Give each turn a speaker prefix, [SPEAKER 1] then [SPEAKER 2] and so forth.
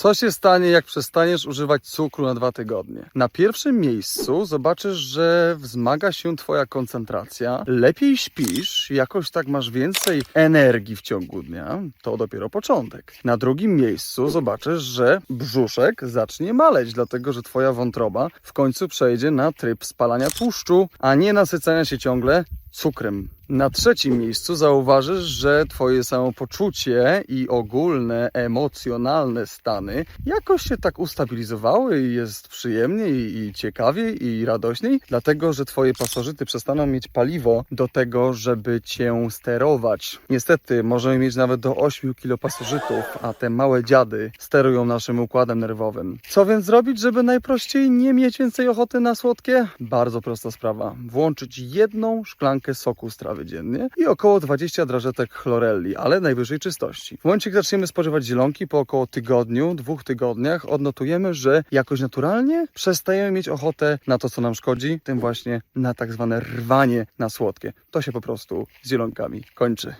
[SPEAKER 1] Co się stanie, jak przestaniesz używać cukru na dwa tygodnie? Na pierwszym miejscu zobaczysz, że wzmaga się Twoja koncentracja, lepiej śpisz, jakoś tak masz więcej energii w ciągu dnia. To dopiero początek. Na drugim miejscu zobaczysz, że brzuszek zacznie maleć, dlatego że Twoja wątroba w końcu przejdzie na tryb spalania tłuszczu, a nie nasycania się ciągle cukrem. Na trzecim miejscu zauważysz, że Twoje samopoczucie i ogólne emocjonalne stany jakoś się tak ustabilizowały i jest przyjemniej i ciekawiej i radośniej, dlatego że Twoje pasożyty przestaną mieć paliwo do tego, żeby Cię sterować. Niestety możemy mieć nawet do 8 kg pasożytów, a te małe dziady sterują naszym układem nerwowym. Co więc zrobić, żeby najprościej nie mieć więcej ochoty na słodkie? Bardzo prosta sprawa. Włączyć jedną szklankę soku z trawy dziennie i około 20 drażetek chlorelli, ale najwyżej czystości. W momencie, gdy zaczniemy spożywać zielonki po około tygodniu, dwóch tygodniach, odnotujemy, że jakoś naturalnie przestajemy mieć ochotę na to, co nam szkodzi, tym właśnie na tak zwane rwanie na słodkie. To się po prostu z zielonkami kończy.